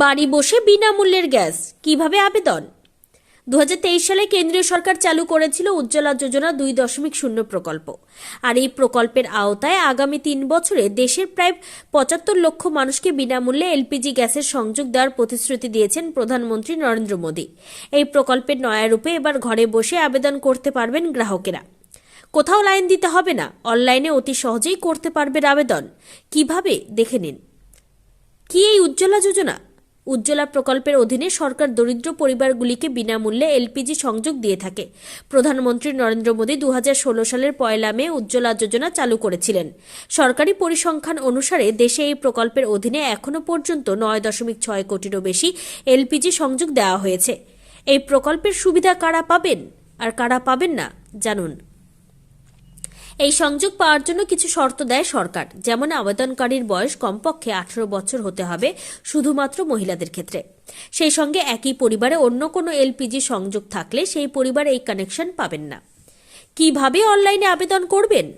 বাড়ি বসে বিনামূল্যের গ্যাস। কীভাবে আবেদন? দু হাজার তেইশ সালে কেন্দ্রীয় সরকার চালু করেছিল উজ্জ্বলা যোজনা দুই দশমিক শূন্য প্রকল্প। আর এই প্রকল্পের আওতায় আগামী তিন বছরে দেশের প্রায় পঁচাত্তর লক্ষ মানুষকে বিনামূল্যে এলপিজি গ্যাসের সংযোগ দেওয়ার প্রতিশ্রুতি দিয়েছেন প্রধানমন্ত্রী নরেন্দ্র মোদী। এই প্রকল্পের নয়া রূপে এবার ঘরে বসে আবেদন করতে পারবেন গ্রাহকেরা। কোথাও লাইন দিতে হবে না, অনলাইনে অতি সহজেই করতে পারবেন আবেদন। কীভাবে? দেখে নিন। কি এই উজ্জ্বলা যোজনা? উজ্জ্বলা প্রকল্পের অধীনে সরকার দরিদ্র পরিবারগুলিকে বিনামূল্যে এলপিজি সংযোগ দিয়ে থাকে। প্রধানমন্ত্রী নরেন্দ্র মোদী দু হাজার ষোলো সালের পয়লা মে উজ্জ্বলা যোজনা চালু করেছিলেন। সরকারি পরিসংখ্যান অনুসারে দেশে এই প্রকল্পের অধীনে এখনও পর্যন্ত নয় দশমিক ছয় কোটিরও বেশি এলপিজি সংযোগ দেওয়া হয়েছে। এই প্রকল্পের সুবিধা কারা পাবেন আর কারা পাবেন না, জানুন। এই সংযোগ পাওয়ার জন্য কিছু শর্ত দেয় সরকার। যেমন আবেদনকারীর বয়স কমপক্ষে আঠারো বছর হতে হবে শুধুমাত্র মহিলাদের ক্ষেত্রে। সেই সঙ্গে একই পরিবারে অন্য কোনো এলপিজি সংযোগ থাকলে সেই পরিবার এই কানেকশন পাবেন না। কীভাবে অনলাইনে আবেদন করবেন?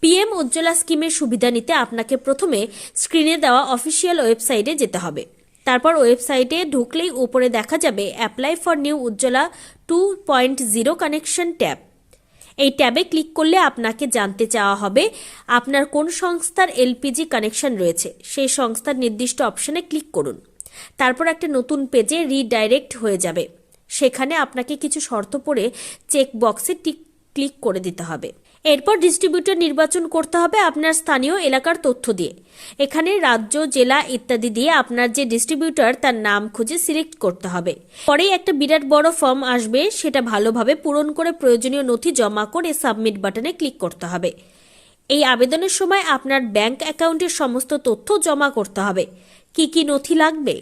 পিএম উজ্জ্বলা স্কিমের সুবিধা নিতে আপনাকে প্রথমে স্ক্রিনে দেওয়া অফিসিয়াল ওয়েবসাইটে যেতে হবে। তারপর ওয়েবসাইটে ঢুকলেই উপরে দেখা যাবে apply for new Ujjwala two point zero connection tab. এই ট্যাবে ক্লিক করলে আপনাকে জানতে চাওয়া হবে, আপনার কোন সংস্থার এলপিজি কানেকশন রয়েছে। সেই সংস্থার নির্দিষ্ট অপশনে ক্লিক করুন। তারপর একটা নতুন পেজে রিডাইরেক্ট হয়ে যাবে। সেখানে আপনাকে কিছু শর্ত পড়ে চেক বক্সে টিক ক্লিক করে দিতে হবে। এরপর ডিস্ট্রিবিউটর নির্বাচন করতে হবে আপনার স্থানীয় এলাকার তথ্য দিয়ে। এখানে রাজ্য, জেলা ইত্যাদি দিয়ে আপনার যে ডিস্ট্রিবিউটর, তার নাম খুঁজে সিলেক্ট করতে হবে। পরেই একটা বিরাট বড় ফর্ম আসবে, সেটা ভালোভাবে পূরণ করে প্রয়োজনীয় নথি জমা করে সাবমিট বাটনে ক্লিক করতে হবে। এই আবেদনের সময় আপনার ব্যাংক অ্যাকাউন্টের সমস্ত তথ্য জমা করতে হবে। কি কি নথি লাগবে?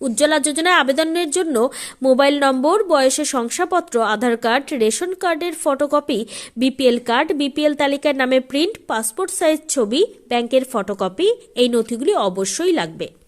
উজ্জ্বলা যোজনায় আবেদনের জন্য মোবাইল নম্বর, বয়সের শংসাপত্র, আধার কার্ড, রেশন কার্ডের ফটোকপি, বিপিএল কার্ড, বিপিএল তালিকার নামে প্রিন্ট, পাসপোর্ট সাইজ ছবি, ব্যাংকের ফটোকপি, এই নথিগুলি অবশ্যই লাগবে।